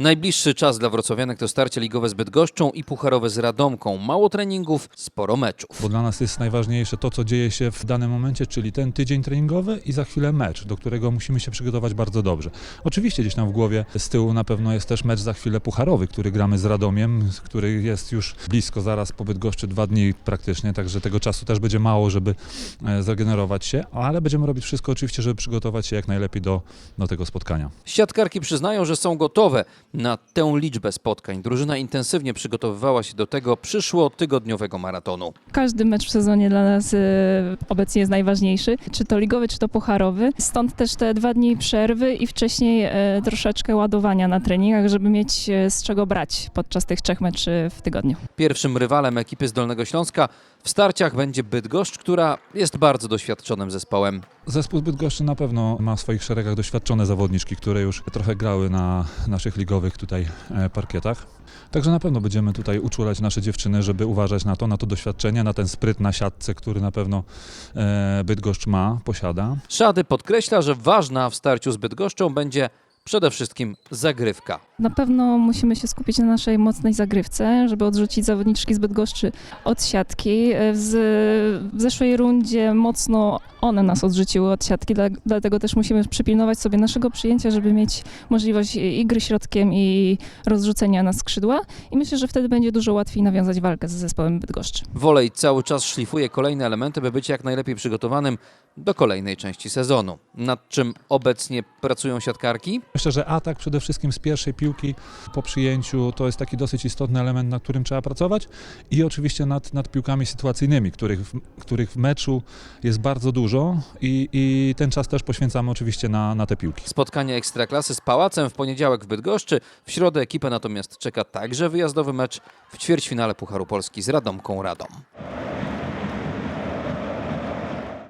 Najbliższy czas dla wrocławianek to starcie ligowe z Bydgoszczą i pucharowe z Radomką. Mało treningów, sporo meczów. Bo dla nas jest najważniejsze to, co dzieje się w danym momencie, czyli ten tydzień treningowy i za chwilę mecz, do którego musimy się przygotować bardzo dobrze. Oczywiście gdzieś tam w głowie z tyłu na pewno jest też mecz za chwilę pucharowy, który gramy z Radomiem, który jest już blisko, zaraz po Bydgoszczy dwa dni praktycznie, także tego czasu też będzie mało, żeby e, zregenerować się, ale będziemy robić wszystko oczywiście, żeby przygotować się jak najlepiej do, do tego spotkania. Siatkarki przyznają, że są gotowe na tę liczbę spotkań. Drużyna intensywnie przygotowywała się do tego przyszłotygodniowego maratonu. Każdy mecz w sezonie dla nas e, obecnie jest najważniejszy, czy to ligowy, czy to pucharowy. Stąd też te dwa dni przerwy i wcześniej e, troszeczkę ładowania na treningach, żeby mieć e, z czego brać podczas tych trzech meczy w tygodniu. Pierwszym rywalem ekipy z Dolnego Śląska w starciach będzie Bydgoszcz, która jest bardzo doświadczonym zespołem. Zespół Bydgoszczy na pewno ma w swoich szeregach doświadczone zawodniczki, które już trochę grały na naszych ligowych tutaj e, parkietach. Także na pewno będziemy tutaj uczulać nasze dziewczyny, żeby uważać na to, na to doświadczenie, na ten spryt na siatce, który na pewno e, Bydgoszcz ma, posiada. Szady podkreśla, że ważna w starciu z Bydgoszczą będzie przede wszystkim zagrywka. Na pewno musimy się skupić na naszej mocnej zagrywce, żeby odrzucić zawodniczki z Bydgoszczy od siatki. W, z, w zeszłej rundzie mocno one nas odrzuciły od siatki, dla- dlatego też musimy przypilnować sobie naszego przyjęcia, żeby mieć możliwość i gry środkiem i rozrzucenia na skrzydła. I myślę, że wtedy będzie dużo łatwiej nawiązać walkę z zespołem Bydgoszczy. Wolej cały czas szlifuje kolejne elementy, by być jak najlepiej przygotowanym do kolejnej części sezonu. Nad czym obecnie pracują siatkarki? Myślę, że atak przede wszystkim z pierwszej piłki po przyjęciu to jest taki dosyć istotny element, nad którym trzeba pracować i oczywiście nad, nad piłkami sytuacyjnymi, których, których w meczu jest bardzo dużo i, i ten czas też poświęcamy oczywiście na, na te piłki. Spotkanie Ekstraklasy z Pałacem w poniedziałek w Bydgoszczy. W środę ekipę natomiast czeka także wyjazdowy mecz w ćwierćfinale Pucharu Polski z Radomką Radom.